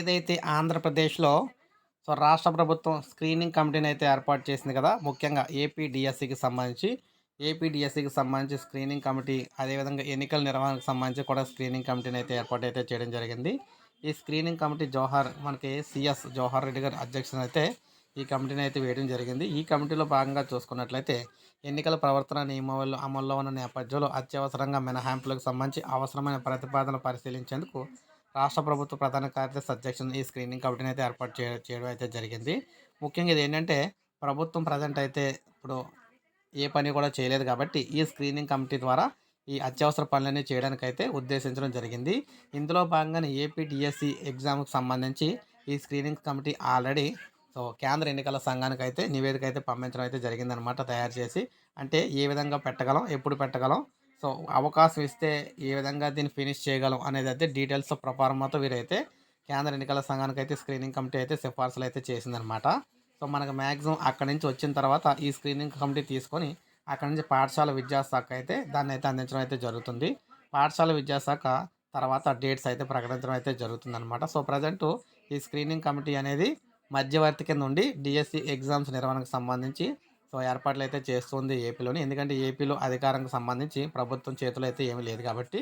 ఏదైతే ఆంధ్రప్రదేశ్లో సో రాష్ట్ర ప్రభుత్వం స్క్రీనింగ్ కమిటీని అయితే ఏర్పాటు చేసింది కదా ముఖ్యంగా ఏపీడిఎస్సికి సంబంధించి ఏపీడిఎస్సికి సంబంధించి స్క్రీనింగ్ కమిటీ అదేవిధంగా ఎన్నికల నిర్వహణకు సంబంధించి కూడా స్క్రీనింగ్ కమిటీని అయితే ఏర్పాటు అయితే చేయడం జరిగింది. ఈ స్క్రీనింగ్ కమిటీ జోహర్ మనకి సిఎస్ జవహర్ రెడ్డి గారి అధ్యక్షతన అయితే ఈ కమిటీని అయితే వేయడం జరిగింది. ఈ కమిటీలో భాగంగా చూసుకున్నట్లయితే ఎన్నికల ప్రవర్తన నియమావళి అమల్లో ఉన్న నేపథ్యంలో అత్యవసరంగా మినహాయింపులకు సంబంధించి అవసరమైన ప్రతిపాదనలు పరిశీలించేందుకు రాష్ట్ర ప్రభుత్వ ప్రధాన కార్యదర్శి అధ్యక్షుడు ఈ స్క్రీనింగ్ కమిటీని అయితే ఏర్పాటు చే చేయడం అయితే జరిగింది. ముఖ్యంగా ఇది ఏంటంటే ప్రభుత్వం ప్రజెంట్ అయితే ఇప్పుడు ఏ పని కూడా చేయలేదు కాబట్టి ఈ స్క్రీనింగ్ కమిటీ ద్వారా ఈ అత్యవసర పనులన్నీ చేయడానికైతే ఉద్దేశించడం జరిగింది. ఇందులో భాగంగానే ఏపీ డిఎస్సి ఎగ్జామ్కి సంబంధించి ఈ స్క్రీనింగ్ కమిటీ ఆల్రెడీ సో కేంద్ర ఎన్నికల సంఘానికి అయితే నివేదిక అయితే పంపించడం అయితే జరిగిందనమాట తయారు చేసి. అంటే ఏ విధంగా పెట్టగలం ఎప్పుడు పెట్టగలం సో అవకాశం ఇస్తే ఏ విధంగా దీన్ని ఫినిష్ చేయగలం అనేది అయితే డీటెయిల్స్ ప్రకారం వీరైతే కేంద్ర ఎన్నికల సంఘానికి అయితే స్క్రీనింగ్ కమిటీ అయితే సిఫార్సులు అయితే చేసిందనమాట సో మనకు మ్యాక్సిమం అక్కడి నుంచి వచ్చిన తర్వాత ఈ స్క్రీనింగ్ కమిటీ తీసుకొని అక్కడి నుంచి పాఠశాల విద్యాశాఖ అయితే దాన్ని అయితే అందించడం అయితే జరుగుతుంది. పాఠశాల విద్యాశాఖ తర్వాత డేట్స్ అయితే ప్రకటించడం అయితే జరుగుతుందన్నమాట. సో ప్రజెంట్ ఈ స్క్రీనింగ్ కమిటీ అనేది మధ్యవర్తి కింద ఉండి డిఎస్సి ఎగ్జామ్స్ నిర్వహణకు సంబంధించి సో ఏర్పాట్లు అయితే చేస్తుంది ఏపీలోని. ఎందుకంటే ఏపీలో అధికారానికి సంబంధించి ప్రభుత్వం చేతిలో అయితే ఏమీ లేదు కాబట్టి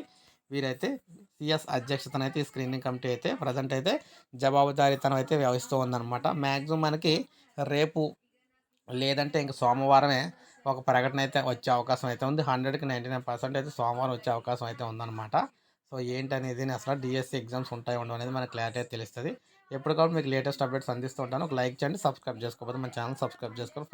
వీరైతే సిఎస్ అధ్యక్షతన అయితే ఈ స్క్రీనింగ్ కమిటీ అయితే ప్రజెంట్ అయితే జవాబుదారీతనం అయితే వ్యవహిస్తూ ఉందన్నమాట. మ్యాక్సిమం మనకి రేపు లేదంటే ఇంక సోమవారమే ఒక ప్రకటన అయితే వచ్చే అవకాశం అయితే ఉంది. హండ్రెడ్కి నైంటీ నైన్ పర్సెంట్ అయితే సోమవారం వచ్చే అవకాశం అయితే ఉందన్నమాట. సో ఏంటనేది అసలు డిఎస్సి ఎగ్జామ్స్ ఉంటాయి ఉండవు అనేది మనకు క్లారిటీ అయితే తెలుస్తుంది. ఎప్పటికప్పుడు మీకు లేటెస్ట్ అప్డేట్స్ అందిస్తూ ఉంటాను. ఒక లైక్ చేయండి సబ్స్క్రైబ్ చేసుకోకపోతే మన ఛానల్ సబ్స్క్రైబ్ చేసుకోవాలి